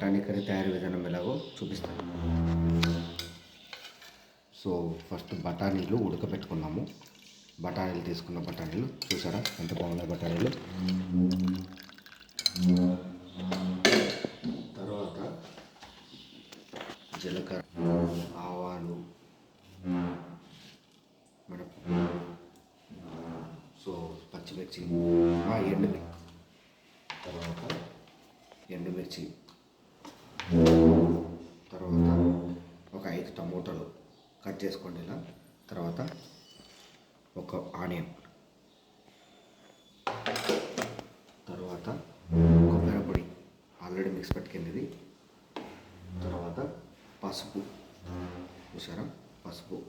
బఠానీ కర్రీ తయారీ విధానం ఎలాగో చూపిస్తాను. సో ఫస్ట్ బఠానీలు ఉడకబెట్టుకున్నాము బఠానీలు తీసుకున్న బఠానీలు చూసారా? ఎంత బాగున్నాయి బఠానీలు. తర్వాత జీలకర్ర ఆవాలు సో పచ్చిమిర్చి ఆ, ఎండుమిర్చి. తర్వాత ఎండుమిర్చి. కట్ చేసుకోండి ఇలా. తర్వాత ఒక ఆనియన్. తర్వాత కొబ్బరి పొడి ఆల్రెడీ మిక్స్ పెట్టుకెళ్ళేది. తర్వాత పసుపు. చూసారా? పసుపు.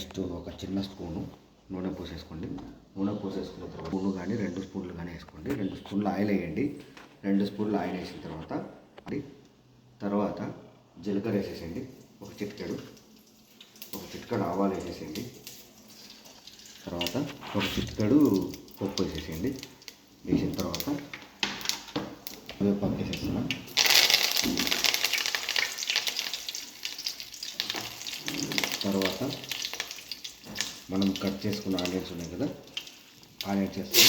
జస్ట్ ఒక చిన్న స్పూను నూనె పోసేసుకోండి. నూనె పోసేసుకున్న తర్వాత స్పూను కానీ రెండు స్పూన్లు కానీ వేసుకోండి. రెండు స్పూన్లు ఆయిల్ వేయండి. రెండు స్పూన్లు ఆయిల్ వేసిన తర్వాత అది తర్వాత జీలకర్ర వేసేసేయండి. ఒక చిట్కడు. ఒక చిట్కడు ఆవాలు వేసేసేయండి. తర్వాత ఒక చిట్కడు పప్పు వేసేసేయండి. వేసిన తర్వాత వేపాకు వేసేస్తున్నాం తర్వాత మనం కట్ చేసుకున్న ఆనియన్స్ ఉన్నాయి కదా? ఆనియన్స్ చేస్తాం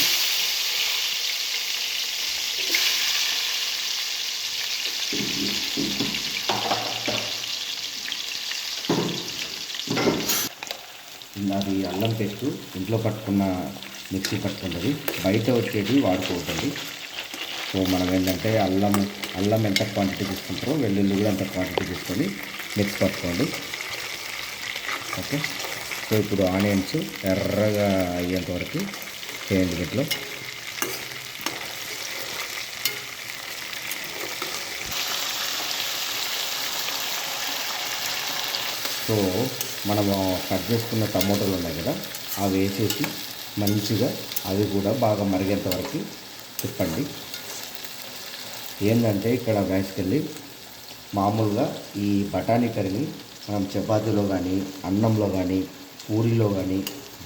అది అల్లం పేస్ట్. ఇంట్లో పట్టుకున్న మిక్సీ పట్టుకున్నది బయట వచ్చేది వాడుకోవద్దండి. సో మనం ఏంటంటే అల్లం అల్లం ఎంత క్వాంటిటీ తీసుకుంటారో వెల్లుల్లి కూడా అంత క్వాంటిటీ తీసుకొని మిక్స్ పట్టుకోండి. ఓకే? సో ఇప్పుడు ఆనియన్స్ ఎర్రగా అయ్యేంత వరకు చేయండి వీటిలో సో మనము కట్ చేసుకున్న టమోటాలు ఉన్నాయి కదా అవి వేసేసి మంచిగా అవి కూడా బాగా మరిగేంత వరకు తిప్పండి. ఏంటంటే ఇక్కడ వేసుకెళ్ళి మామూలుగా ఈ బఠానీ కర్రీని మనం చపాతీలో కానీ అన్నంలో కానీ పూరిలో కానీ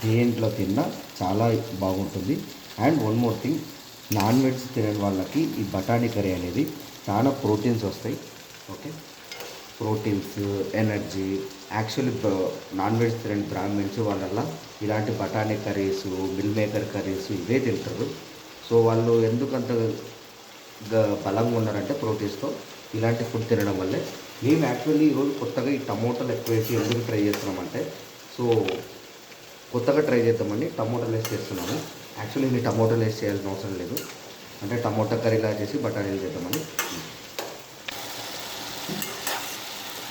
దేంట్లో తిన్నా చాలా బాగుంటుంది. And one more thing non veg తినని వాళ్ళకి ఈ బఠానీ కర్రీ అనేది చాలా ప్రోటీన్స్ వస్తాయి. Okay? Proteins energy actually non veg తినని బ్రాహ్మిన్స్ వాళ్ళ ఇలాంటి బఠానీ కర్రీస్ మిల్ మేకర్ కర్రీస్ ఇవే తింటారు. సో వాళ్ళు ఎందుకంత బలంగా ఉన్నారంటే ప్రోటీన్స్తో ఇలాంటి ఫుడ్ తినడం వల్లే. మేము యాక్చువల్లీ ఈరోజు కొత్తగా ఈ టమోటాలు ఎక్కువ వేసి ఎందుకు ట్రై చేస్తున్నామంటే సో కొత్తగా ట్రై చేద్దామండి. టమోటాలు వేసి చేస్తున్నాము. యాక్చువల్లీ ఇది టమోటాలు వేసి చేయాల్సిన అవసరం లేదు. అంటే టమోటా కర్రీలా చేసి బఠానీలు చేద్దామని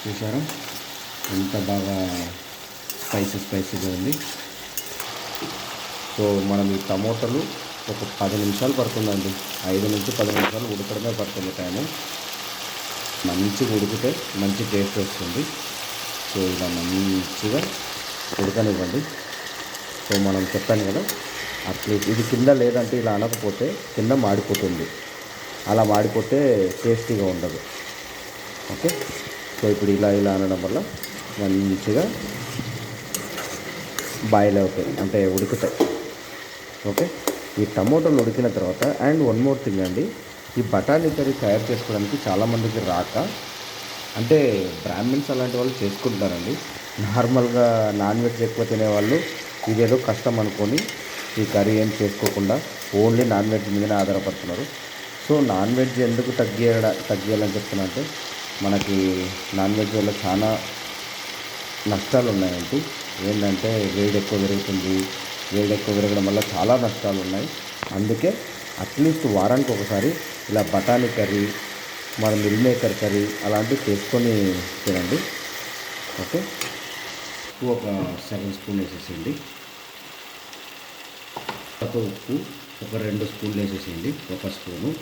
చూసారా ఎంత బాగా స్పైసీ స్పైసీగా ఉంది. సో మనం ఈ టమోటాలు ఒక పది నిమిషాలు పడుతుందండి. ఐదు నుంచి పది నిమిషాలు ఉడకడమే పడుతుంది టైము మంచిగా ఉడికితే మంచి టేస్ట్ వస్తుంది. సో ఇలా మంచిగా ఉడకనివ్వండి. సో మనం చెప్పాను కదా అట్లే ఇది కింద లేదంటే ఇలా అనకపోతే కింద మాడిపోతుంది. అలా మాడిపోతే టేస్టీగా ఉండదు. ఓకే? సో ఇప్పుడు ఇలా ఇలా అనడం వల్ల మంచిగా బాయిల్ అవుతాయి అంటే ఉడుకుతాయి. ఓకే? ఈ టమోటాలు ఉడికిన తర్వాత అండ్ వన్ మోర్ థింగ్ అండి ఈ బఠానీ కర్రీ తయారు చేసుకోవడానికి చాలామందికి రాక అంటే బ్రాహ్మిన్స్ అలాంటి వాళ్ళు చేసుకుంటారండి. నార్మల్గా నాన్ వెజ్ ఎక్కువ తినేవాళ్ళు ఇదేదో కష్టం అనుకొని ఈ కర్రీ ఏం చేసుకోకుండా ఓన్లీ నాన్ వెజ్ మీదనే ఆధారపడుతున్నారు. సో నాన్ వెజ్ ఎందుకు తగ్గే తగ్గియాలని చెప్తున్నా అంటే మనకి నాన్ వెజ్ వల్ల చాలా నష్టాలు ఉన్నాయండి ఏంటంటే వేడి ఎక్కువ పెరుగుతుంది. వేడి ఎక్కువ పెరగడం వల్ల చాలా నష్టాలు ఉన్నాయి అందుకే అట్లీస్ట్ వారానికి ఒకసారి ఇలా బఠానీ కర్రీ మన మిల్ మేకర్ కర్రీ అలాంటివి చేసుకొని తినండి. ఓకే? ఉప్పు ఒక సెవెన్ స్పూన్ వేసేసేయండి. తర్వాత ఉప్పు ఒక రెండు స్పూన్లు వేసేసేయండి. ఒక స్పూను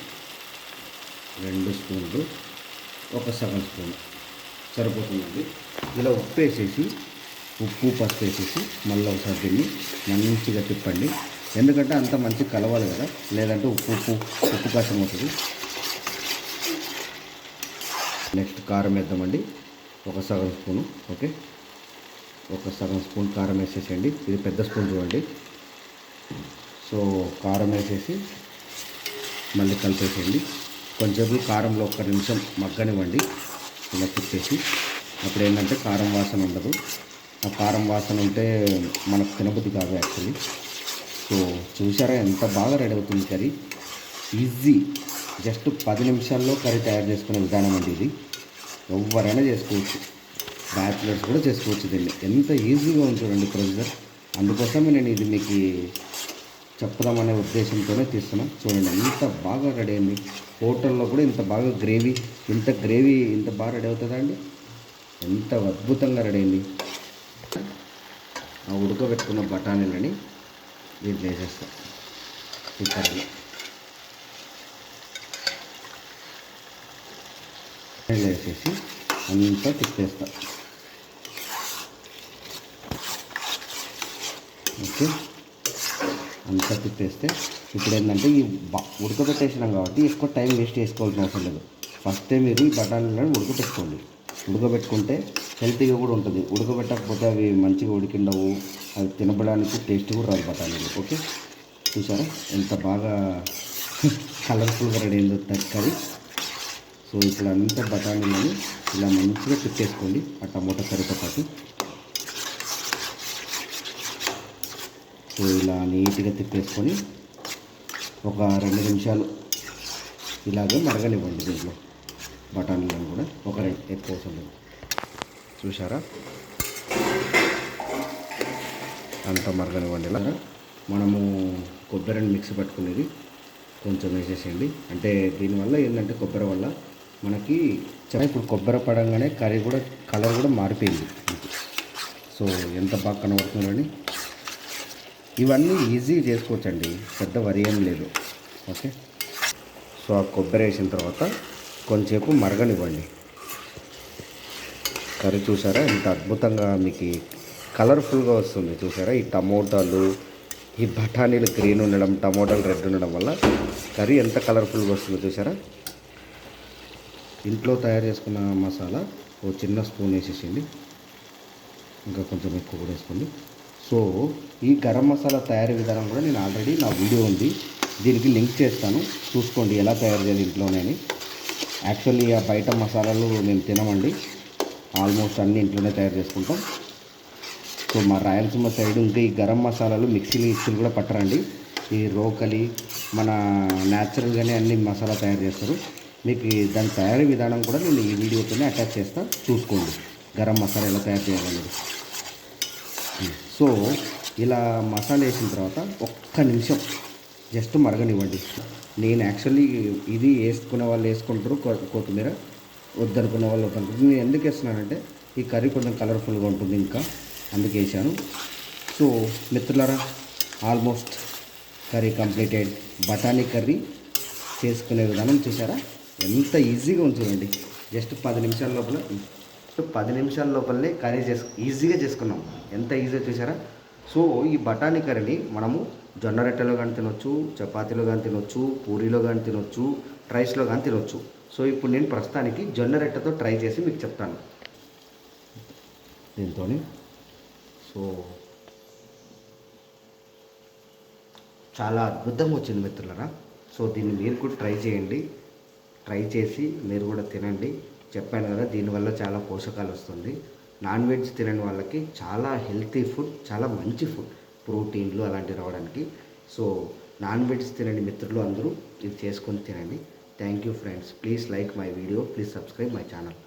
రెండు స్పూన్లు ఒక సెవెన్ స్పూన్. సరిపోతుందండి. ఇలా ఉప్పు వేసేసి ఉప్పు పసుపు వేసేసి మళ్ళీ ఒకసారి దీన్ని మంచిగా తిప్పండి. ఎందుకంటే అంత మంచి కలవాలి కదా. లేదంటే ఉప్పు ఉప్పు ఉప్పు కష్టం అవుతుంది. నెక్స్ట్ కారం వేద్దామండి. ఒక సగం స్పూను ఓకే? ఒక సగం స్పూన్ కారం వేసేసేయండి. ఇది పెద్ద స్పూన్ చూడండి. సో కారం వేసేసి మళ్ళీ కలిపేసేయండి. కొంచెం కారంలో ఒక నిమిషం మగ్గనివ్వండి. ఇలా తిప్పేసి. అప్పుడు ఏంటంటే కారం వాసన ఉండదు. ఆ కారం వాసన ఉంటే మనకు తినబుద్ధి కాదు యాక్చువల్లీ. సో చూసారా ఎంత బాగా రెడీ అవుతుంది కర్రీ. ఈజీ. జస్ట్ పది నిమిషాల్లో కర్రీ తయారు చేసుకునే విధానం అండి ఇది. ఎవరైనా చేసుకోవచ్చు. బ్యాచిలర్స్ కూడా చేసుకోవచ్చు దీన్ని ఎంత ఈజీగా ఉంటుందండి ప్రొసీజర్. అందుకోసమే నేను ఇది మీకు చెప్దామనే ఉద్దేశంతోనే తీస్తున్నాం. చూడండి ఎంత బాగా రెడీ అయింది. హోటల్లో కూడా ఇంత బాగా గ్రేవీ ఇంత గ్రేవీ ఇంత బాగా రెడీ అవుతుందా అండి? ఎంత అద్భుతంగా రెడీ అయింది. ఆ ఉడకబెట్టుకున్న బఠానీలని దీంట్లో వేసేస్తా ఈ వేసేసి అంతా తిప్పేస్తా. ఓకే. అంతా తిప్పేస్తే ఇప్పుడు ఏంటంటే ఈ ఉడకబెట్టేసినాం కాబట్టి ఎక్కువ టైం వేస్ట్ చేసుకోవాల్సిన అవసరం లేదు. ఫస్ట్ మీరు ఈ బఠానీలను ఉడకబెట్టుకోండి. ఉడకబెట్టుకుంటే హెల్తీగా కూడా ఉంటుంది. ఉడకబెట్టకపోతే అవి మంచిగా ఉడికిండవు. అవి తినబడానికి టేస్ట్ కూడా రాదు బఠానీలు. ఓకే? చూసారా? ఎంత బాగా కలర్ఫుల్గా రెడీ అయిందో కర్రీ సో ఇప్పుడు అంతా బఠానీలను ఇలా మంచిగా తిప్పేసుకోండి. ఆ టమోటా కర్రీతో పాటు సో ఇలా నీట్గా తిప్పేసుకొని ఒక రెండు నిమిషాలు ఇలాగే మరగనివ్వండి దీంట్లో బఠానీలను కూడా. ఒక రెండు ఎక్కువ అవసరం చూసారా అంత మరగనివ్వండి ఇలా. మనము కొబ్బరిని మిక్సీ పట్టుకునేది కొంచెం వేసేసేయండి. అంటే దీనివల్ల ఏంటంటే కొబ్బరి వల్ల మనకి చాలా ఇప్పుడు కొబ్బరి పడంగానే కర్రీ కూడా కలర్ కూడా మారిపోయింది. సో ఎంత బాగా కనబడుతుందండి ఇవన్నీ ఈజీ చేసుకోవచ్చండి. పెద్ద వరి ఏం లేదు. ఓకే? సో ఆ కొబ్బరి వేసిన తర్వాత కొంచెంసేపు మరగనివ్వండి. కర్రీ చూసారా? ఇంత అద్భుతంగా మీకు కలర్ఫుల్గా వస్తుంది చూసారా? ఈ టమోటాలు ఈ బఠానీలు గ్రీన్ ఉండడం టమోటాలు రెడ్ ఉండడం వల్ల కర్రీ ఎంత కలర్ఫుల్గా వస్తుందో చూసారా? ఇంట్లో తయారు చేసుకున్న మసాలా ఓ చిన్న స్పూన్ వేసేసింది ఇంకా కొంచెం ఎక్కువ కూడా వేసుకోండి. సో ఈ గరం మసాలా తయారీ విధానం కూడా నేను ఆల్రెడీ నా వీడియో ఉంది. దీనికి లింక్ చేస్తాను. చూసుకోండి ఎలా తయారు చేయాలి ఇంట్లోనే అని. యాక్చువల్లీ ఆ బయట మసాలాలు మేము తినమండి. ఆల్మోస్ట్ అన్ని ఇంట్లోనే తయారు చేసుకుంటాం. సో మా రాయలసీమ సైడ్ ఇంకా ఈ గరం మసాలాలు మిక్సీలు మిక్సీలు కూడా పట్టరండి. ఈ రోకలి మన న్యాచురల్గానే అన్ని మసాలా తయారు చేస్తారు. మీకు దాని తయారీ విధానం కూడా నేను ఈ వీడియోతోనే అటాచ్ చేస్తాను చూసుకోండి గరం మసాలా ఎలా తయారు చేయాలనేది. సో ఇలా మసాలా వేసిన తర్వాత ఒక్క నిమిషం జస్ట్ మరగనివ్వండి. నేను యాక్చువల్లీ ఇది వేసుకునే వాళ్ళు వేసుకుంటారు కొ- కొత్తిమీర వద్దనుకునే వాళ్ళు వద్దనుకుంటారు. నేను ఎందుకు వేస్తున్నానంటే ఈ కర్రీ కొంచెం కలర్ఫుల్గా ఉంటుంది ఇంకా అందుకే వేసాను సో మిత్రులారా ఆల్మోస్ట్ కర్రీ కంప్లీటెడ్. బఠానీ కర్రీ చేసుకునే విధానం చూసారా? ఎంత ఈజీగా ఉంటుందండి. జస్ట్ పది నిమిషాల లోపల సో పది నిమిషాల లోపలనే కర్రీ చేసు ఈజీగా చేసుకున్నాం. ఎంత ఈజీగా చూసారా సో ఈ బఠానీ కర్రీని మనము జొన్న రొట్టెలో కానీ తినొచ్చు చపాతీలో కానీ తినొచ్చు పూరీలో కానీ తినొచ్చు రైస్లో కానీ తినొచ్చు. సో ఇప్పుడు నేను ప్రస్తుతానికి జొన్న రొట్టెతో ట్రై చేసి మీకు చెప్తాను. దీంతో సో చాలా అద్భుతంగా వచ్చింది మిత్రులరా. సో దీన్ని మీరు కూడా ట్రై చేయండి. ట్రై చేసి మీరు కూడా తినండి. చెప్పాను కదా దీనివల్ల చాలా పోషకాలు వస్తుంది నాన్ వెజ్ తినని వాళ్ళకి చాలా హెల్తీ ఫుడ్ చాలా మంచి ఫుడ్ ప్రోటీన్లు అలాంటివి రావడానికి. సో నాన్ వెజ్ తినండి మిత్రులు అందరూ ఇది చేసుకొని తినండి. Thank you friends. Please like my video please subscribe my channel.